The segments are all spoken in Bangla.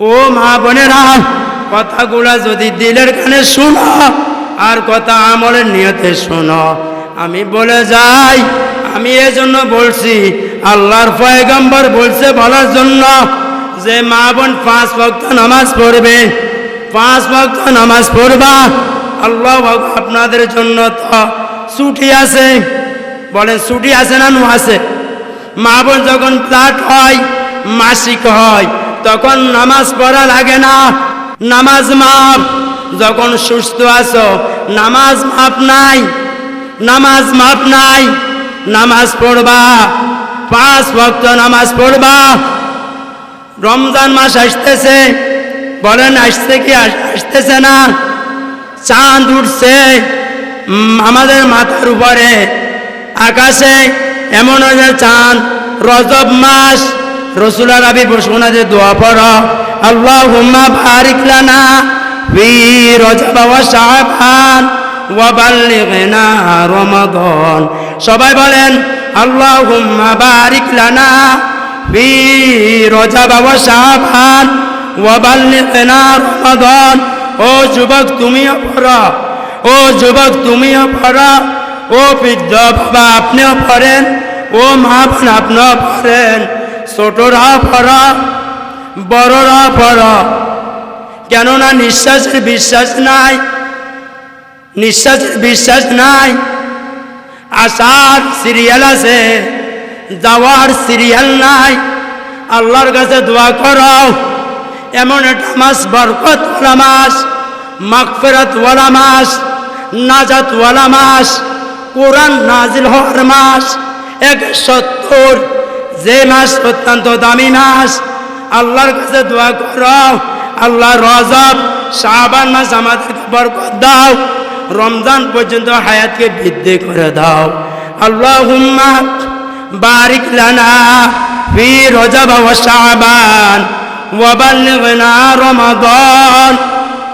ও মা বোনেরা, কথাগুলা যদি দিলের কানে শোনো, আর কথা আমলের নিয়তে শোনো, আমি বলে যাই, আমি এজন্য বলছি, আল্লাহর পয়গম্বর বলছে বলার জন্য, যে মা বোন পাঁচ ভক্ত নামাজ পড়বে, পাঁচ ভক্ত নামাজ পড়বা, আল্লাহ আপনাদের জন্য তো ছুটি আছে বলেন ছুটি আছে না নু আছে? মা বোন যখন প্লাট হয়, মাসিক হয় তখন নামাজ পড়া লাগে না। নামাজ মাপ যখন সুস্থ আছো, নামাজ মাপ নাই। নামাজ মাপ নাই। নামাজ পড়বা। পাঁচ ভক্ত নামাজ পড়বা। রমজান মাস আসতেছে। বলেন, আসছে কি আসতেছে না। চাঁদ উঠছে আমাদের মাথার উপরে। আকাশে এমন চাঁদ, রজব মাস। রসুলার আবি বসুনা যে দোয়া পড়। আল্লাহ হুম্মা বারিক লানা ফি রজব ওয়া শাবান ওয়া বাল্লিগনা রমাদান। সবাই বলেন আল্লাহ হুম্মা বারিক লানা ফি রজব ওয়া শাবান ওয়া বাল্লিগনা রমাদান। ও যুবক, তুমিও পড়ো। ও যুবক, তুমিও পড়ো। ও বৃদ্ধ বাবা, আপনিও পড়েন। ও মা বোন, আপনিও পড়েন। ছোটরা পড়ো বড়রা পড়ো কেননা নিঃশ্বাসের বিশ্বাস নাই, নিঃশ্বাসের বিশ্বাস নাই। আসার সিরিয়াল আছে, যাওয়ার সিরিয়াল নাই। আল্লাহর কাছে দোয়া করো এমন একটা মাস বরকত ওয়ালা মাস মাগফিরাত ওয়ালা মাস নাজাত ওয়ালা মাস, কোরআন নাজিল হওয়ার মাস, এক সত্তর যে মাস অত্যন্ত দামি মাস, আল্লাহর কাছে দোয়া কর, আল্লাহ রজব, শাবান মাস আমাদেরকে বরকত দাও, রমজান পর্যন্ত হায়াতকে বৃদ্ধি করে দাও। আল্লাহ হুম্মা বারিক লানা ফি রজব ওয়া শাবান ওয়া বাল্লিগনা রমাদান।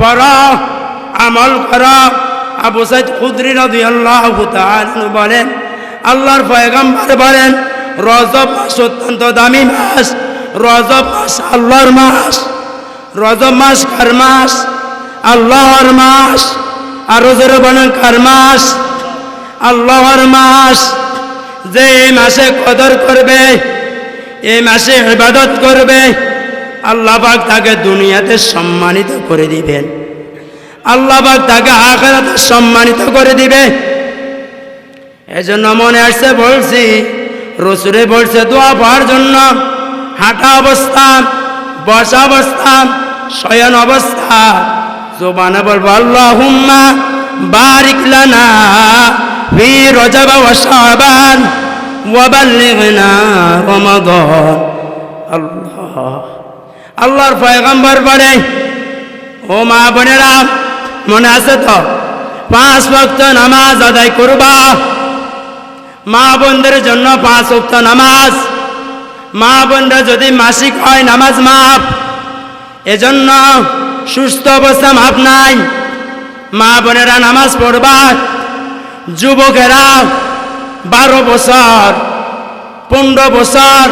পড়ো, আমল করো। আবু সাইদ খুদরি রাদিয়াল্লাহু তাআলা বলেন, আল্লাহর পয়গম্বর বলেন রজব মাস অত্যন্ত দামি মাস, রজব মাস আল্লাহর মাস, রজব মাস কার মাস? আল্লাহর মাস, আরও জোরে বলেন কার মাস? আল্লাহর মাস, যে এই মাসে কদর করবে, এই মাসে ইবাদত করবে, আল্লাহ পাক তাকে দুনিয়াতে সম্মানিত করে দিবেন। আল্লাহ পাক তাকে আখেরাতে সম্মানিত করে দিবে। এজন্য মনে আসছে বলছি রসুরে বলছে, দোয়া পাওয়ার জন্য হাঁটা অবস্থা, বসা অবস্থা, শয়ন অবস্থা। জোবানে বলব আল্লাহ হুম্মা বারিক লানা ফি রজব ওয়া শাবান ওয়া বাল্লিগনা রমাদান। আল্লাহ, আল্লাহর পয়গম্বর বলে, ও মা বোনেরা, মনে আছে তো? পাঁচ ভক্ত নামাজ আদায় করবা মা বোনদের জন্য পাঁচ ভক্ত নামাজ। মা বোনরা যদি মাসিক হয়, নামাজ মাপ এজন্য সুস্থ অবস্থা মাপ নাই। মা বোনেরা নামাজ পড়বা। যুবকেরা বারো বছর, পনেরো বছর,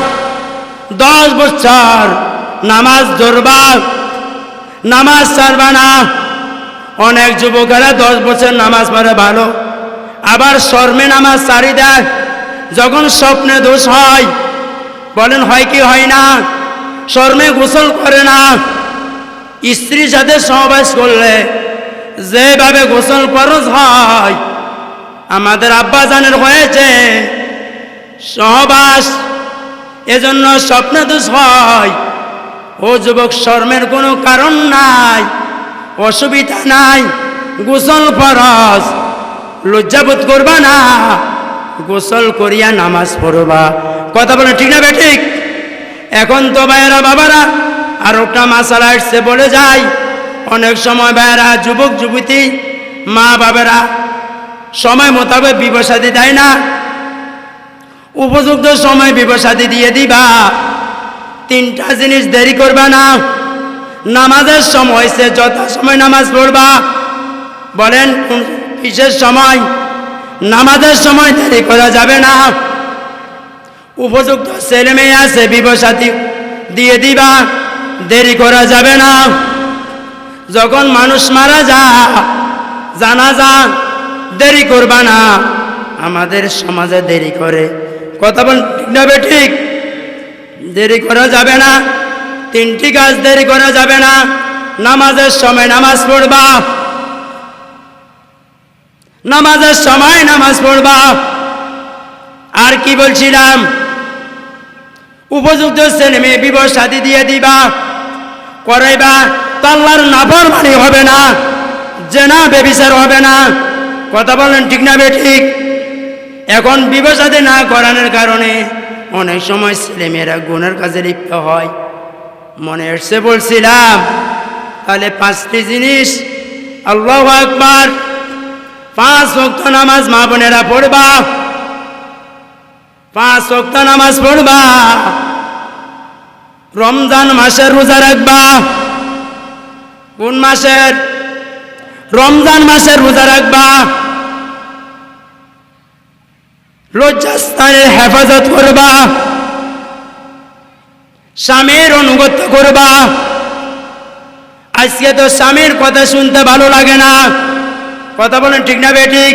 দশ বছর নামাজ ধরবা। নামাজ ছাড়বা না। অনেক যুবকেরা দশ বছর নামাজ পড়ে ভালো। আবার শর্মে নামাজ সারি দেয়। যখন স্বপ্নে দোষ হয়, বলেন, হয় কি হয় না? শর্মে গোসল করে না। স্ত্রীর সাথে সহবাস করলে, যেভাবে গোসল ফরজ হয়, আমাদের আব্বা জানের হয়েছে। সহবাস, এজন্য স্বপ্নে দোষ হয়। ও যুবক, শর্মের কোনো কারণ নাই, অসুবিধা নাই। গোসল ফরজ। লজ্জাবোধ করবা না? গোসল করিয়া নামাজ পড়বা। কথা বলে ঠিক না ঠিক? এখন তো ভাইয়েরা, বাবারা, আর একটা মাসালা আসছে বলে যায় অনেক সময় ভাইয়েরা, যুবক, যুবতী, মা, বাবারা, সময় মোতাবেক বিবসাদি দেয় না। উপযুক্ত সময় বিবসাদি দিয়ে দিবা। তিনটা জিনিস দেরি করবা না। নামাজের সময় সে যথা সময় নামাজ পড়বা। বলেন, কোন কিসের সময়, নামাজের সময় দেরি করা যাবে না। উপযুক্ত ছেলে মেয়ে আছে বিবসাতি দিয়ে দিবা, দেরি করা যাবে না। যখন মানুষ মারা যা জানা যা দেরি করবা না। আমাদের সমাজে দেরি করে। কথা বল, ঠিক না ঠিক? দেরি করা যাবে না। তিনটি কাজ দেরি করা যাবে না। নামাজের সময় নামাজ পড়বা। নামাজের সময় নামাজ পড়বা। আর কি বলছিলাম? উপযুক্ত ছেলে মেয়ে বিবাহ সাথী দিয়ে দিবা। করাইবা তো আল্লাহর নাফর মানে হবে না যে না বেবিচার হবে না। কথা বলেন ঠিক না ঠিক? এখন বিবাহ সাথী না করানোর কারণে অনেক সময় ছেলেমেয়েরা গুণের কাজে লিপ্ত হয়। মনে এসে বলছিলাম, তাহলে পাঁচটি জিনিস, আল্লাহ আকবার পাঁচ ওক্ত নামাজ মা বোনেরা পড়বা। পাঁচ ওক্ত নামাজ পড়বা। রমজান মাসের রোজা রাখবা। কোন মাসের? রমজান মাসের রোজা রাখবা। লজ্জাস্থানের হেফাজত করবা। স্বামীর অনুগত্য করবা। আজকে তো স্বামীর কথা শুনতে ভালো লাগে না। কথা বলেন ঠিক না বেঠিক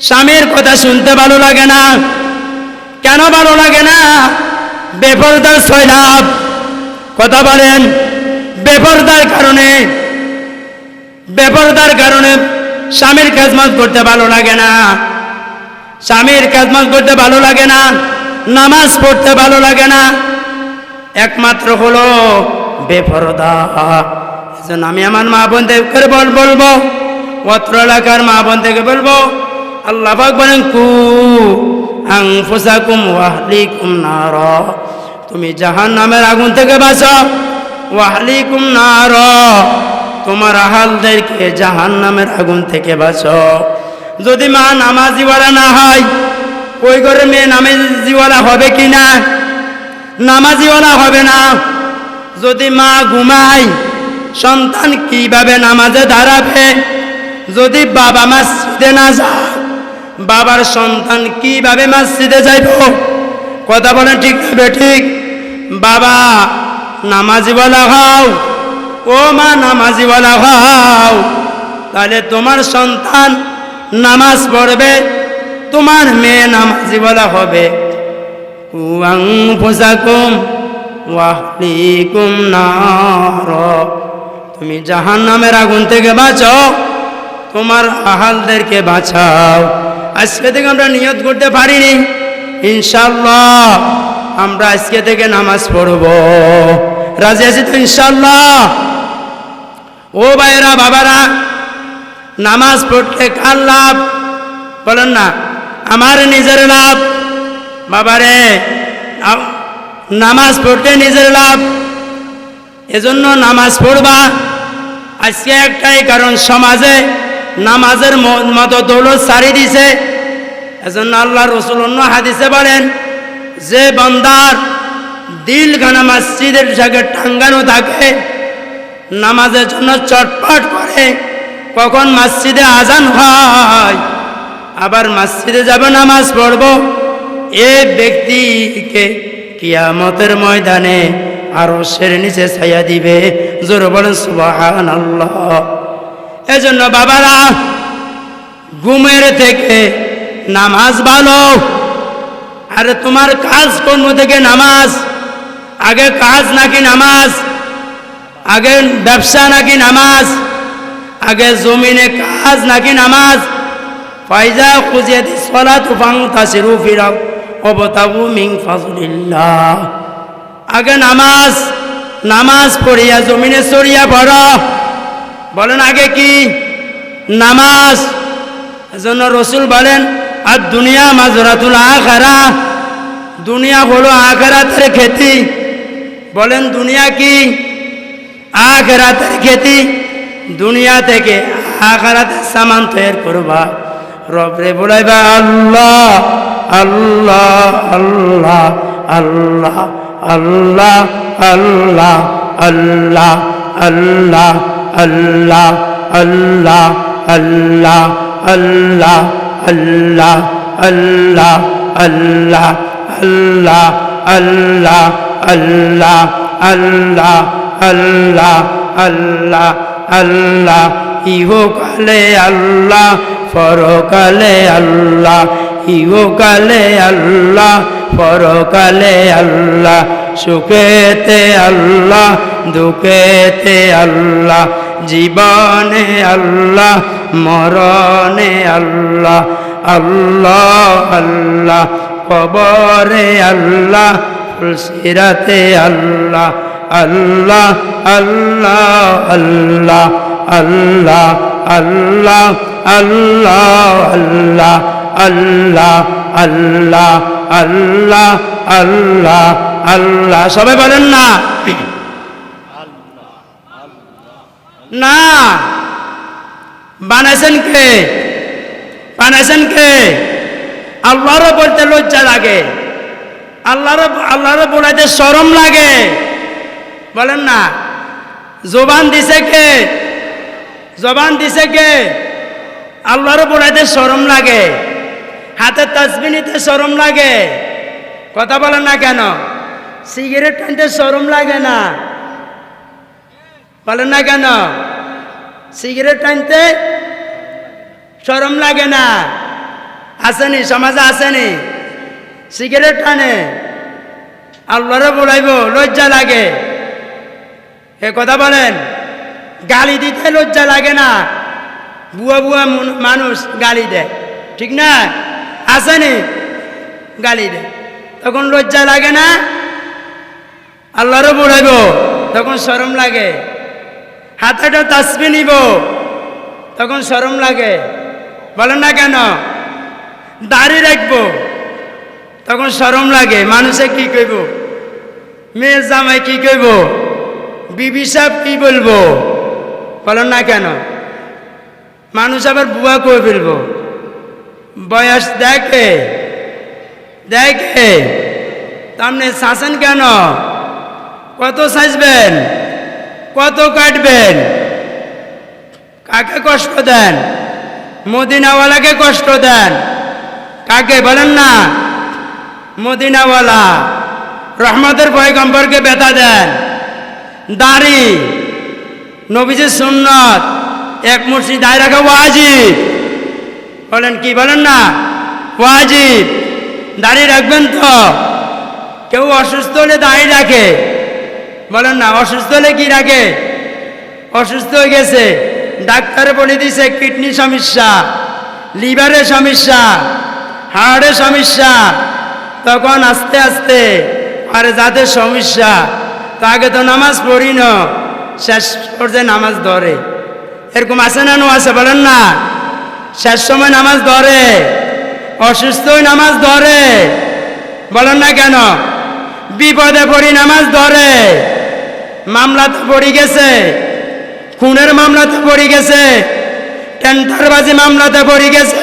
স্বামীর কথা শুনতে ভালো লাগে না। কেন ভালো লাগে না? বেপরদার সৈলাভ কথা বলেন বেপরদার কারণে বেপরদার কারণে স্বামীর কাজমাত করতে ভালো লাগে না। স্বামীর কাজমাত করতে ভালো লাগে না। নামাজ পড়তে ভালো লাগে না। একমাত্র হলো বেপরদা আমি আমার মা বোনদেরকে বল, বলব অত্র মা থেকে বলব, আল্লাহ পাক বলেন, কু আংফুসাকুম ওয়াহলিকুম নার। তুমি জাহান নামের আগুন থেকে বাঁচো ওয়াহলিকুম নার। তোমার আহালদেরকে জাহান নামের আগুন থেকে বাঁচো। যদি মা নামাজিওয়ালা না হয় ওই ঘরে মেয়ে নামাজিওয়ালা হবে কি না? নামাজিওয়ালা হবে না। যদি মা ঘুমায়, সন্তান কীভাবে নামাজে দাঁড়াবে? যদি বাবা মসজিদে না যায়, বাবার সন্তান কীভাবে মসজিদে যাইব? কথা বলেন ঠিক হবে ঠিক? বাবা নামাজিওয়ালা হও ও মা নামাজিওয়ালা হও তাহলে তোমার সন্তান নামাজ পড়বে, তোমার মেয়ে হবে। আনফুসাকুম ওয়াহলিকুম নার। তুমি জাহান নামের আগুন থেকে বাঁচো। তোমার আহালদেরকে বাঁচাও। আজকে থেকে আমরা নিয়ত করতে পারিনি। ইনশাল্লাহ আমরা আজকে থেকে নামাজ পড়ব। রাজি আছি তো ইনশাল্লাহ ও ভাইয়েরা, বাবারা, নামাজ পড়তে কার লাভ? বলেন না, আমার নিজের লাভ। বাবারে নামাজ পড়তে নিজের লাভ। এজন্য নামাজ পড়বা। আজকে একটাই কারণ, সমাজে নামাজের মতো দৌলত সারি দিছে। এজন্য আল্লাহ রসুল অন্য হাদিসে বলেন, যে বন্দার দিলখানা মসজিদের জায়গায় টাঙ্গানো থাকে, নামাজের জন্য চটপট করে, কখন মসজিদে আজান হয়, আবার মসজিদে যাবে, নামাজ পড়ব, এ ব্যক্তিকে কিয়ামতের ময়দানে আরও সের নিচে ছায়া দিবে। জোর বলেন সুবাহান আল্লাহ এজন্য বাবারা, ঘুমের থেকে নামাজ ভালো। আরে তোমার কাজ কর্ম থেকে নামাজ। আগে কাজ নাকি নামাজ? আগে ব্যবসা নাকি নামাজ? আগে জমিনে কাজ নাকি নামাজ? ফাইজা খুঁজিয়ে দি সলা তুফাং তাসিরু ফিরাও। অবতাবু মিং ফাজলিল্লাহ। আগে নামাজ নামাজ পড়িয়া জমিনে চড়িয়া পড় বলেন আগে কি? নামাজ। এজন্য রসুল বলেন আর দুনিয়া মাজরাতুল আখারা। দুনিয়া হলো আখারাতের খেতি। বলেন, দুনিয়া কি? আখেরাতের খেতি। দুনিয়া থেকে আখেরাতের সামান তৈরি করবা। রবরে বলাইবা, আল্লাহ আল্লাহ আল্লাহ আল্লাহ আল্লাহ আল্লাহ আল্লাহ আল্লাহ আল্লাহ আল্লাহ আল্লাহ আল্লাহ আল্লাহ আল্লাহ আল্লাহ আল্লাহ আল্লাহ আল্লাহ আল্লাহ আল্লাহ আল্লাহ আল্লাহ ইহকালে আল্লাহ পরকালে আল্লাহ ইহকালে আল্লাহ পরকালে আল্লাহ সুখেতে আল্লাহ দুঃখেতে আল্লাহ জীবনে আল্লাহ মরণে আল্লাহ আল্লাহ আল্লাহ কবরে আল্লাহ সিরাতে আল্লাহ আল্লাহ আল্লাহ আল্লাহ আল্লাহ আল্লাহ আল্লাহ আল্লাহ আল্লাহ আল্লাহ আল্লাহ আল্লাহ আল্লাহ, সবাই বলেন না। না। বানাইছেন কে? বানাইছেন কে? আল্লাহরও বলতে লজ্জা লাগে। আল্লাহর আল্লাহর বলাইতে শরম লাগে। বলেন না। জবান দিছে কে? জবান দিছে কে? আল্লাহর বলাইতে শরম লাগে। হাতে তসবি নিতে শরম লাগে। কথা বলেন না কেন? সিগারেট টানতে শরম লাগে না। বলেন না কেন? সিগারেট টানতে শরম লাগে না। আসেনি, সমাজে আসেনি। সিগারেট টানে আল্লাহরে বলাইব, লজ্জা লাগে। এ কথা বলেন, গালি দিতে লজ্জা লাগে না। বুয়া বুয়া মানুষ গালি দেয়, ঠিক না? আসেনি, গালি দেয়। তখন লজ্জা লাগে না। আল্লাহরও বলাইব তখন শরম লাগে। হাতেটা তাসবি নিব, তখন শরম লাগে। বলেন না কেন? দাড়ি রাখব, তখন শরম লাগে। মানুষে কি কইব? মেয়ের জামাই কি কইব? বিবি সাহেব কি বলব? বলেন না কেন? মানুষ আবার বুয়া কই ফেলব। বয়স দেখে দেখে। তামনে শাসন কেন? কত সাজবেন? কত কাটবেন? কাকে কষ্ট দেন? মদিনাওয়ালাকে কষ্ট দেন? কাকে বলেন না? মদিনাওয়ালা, রহমতের পয়গম্বরকে বেতা দেন। দাড়ি নবীজের সুন্নত, এক মুর্শি দায় রাখা ওয়াজিব। বলেন কি বলেন না? ওয়াজিব। দাড়ি রাখবেন তো? কেউ অসুস্থ হলে দাঁড়িয়ে রাখে। বলেন না, অসুস্থ হলে কি রাখে অসুস্থ হয়ে গেছে। ডাক্তারে বলে দিছে কিডনি সমস্যা লিভারের সমস্যা হার্টের সমস্যা। তখন আস্তে আস্তে, আরে যাদের সমস্যা তাকে তো নামাজ পড়ি না, শেষ পর্যায়ে নামাজ ধরে। এরকম আছে না আছে? বলেন না, শেষ সময় নামাজ ধরে, অসুস্থ নামাজ ধরে। বলেন না কেন? বিপদে পড়ি, নামাজ ধরে। মামলাতে পড়ে গেছে। খুনের মামলাতে পড়ে গেছে। টেন্টারবাজি মামলাতে পড়ে গেছে।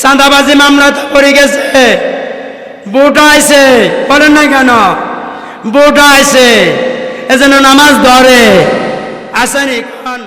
চাঁদাবাজি মামলাতে পড়ে গেছে। বোটা আইছে, বলেন না কেন? বোটা আইছে, এজন্য নামাজ ধরে। আসেনি কোন